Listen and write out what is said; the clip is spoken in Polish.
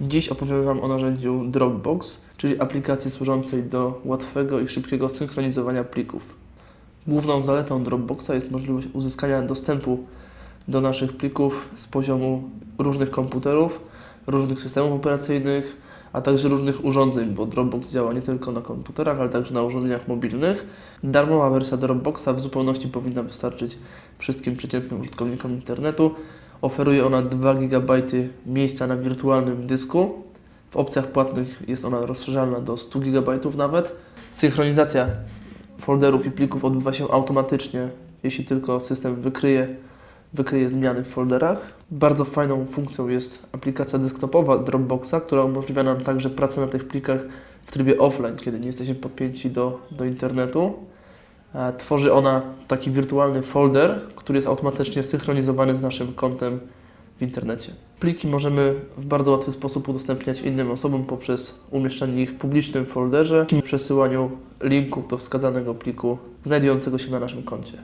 Dziś opowiem Wam o narzędziu Dropbox, czyli aplikacji służącej do łatwego i szybkiego synchronizowania plików. Główną zaletą Dropboxa jest możliwość uzyskania dostępu do naszych plików z poziomu różnych komputerów, różnych systemów operacyjnych, a także różnych urządzeń, bo Dropbox działa nie tylko na komputerach, ale także na urządzeniach mobilnych. Darmowa wersja Dropboxa w zupełności powinna wystarczyć wszystkim przeciętnym użytkownikom internetu. Oferuje ona 2 GB miejsca na wirtualnym dysku. W opcjach płatnych jest ona rozszerzalna do 100 GB nawet. Synchronizacja folderów i plików odbywa się automatycznie, jeśli tylko system wykryje, wykryje zmiany w folderach. Bardzo fajną funkcją jest aplikacja desktopowa Dropboxa, która umożliwia nam także pracę na tych plikach w trybie offline, kiedy nie jesteśmy podpięci do, do internetu. Tworzy ona taki wirtualny folder, który jest automatycznie synchronizowany z naszym kontem w internecie. Pliki możemy w bardzo łatwy sposób udostępniać innym osobom poprzez umieszczanie ich w publicznym folderze i przesyłaniu linków do wskazanego pliku znajdującego się na naszym koncie.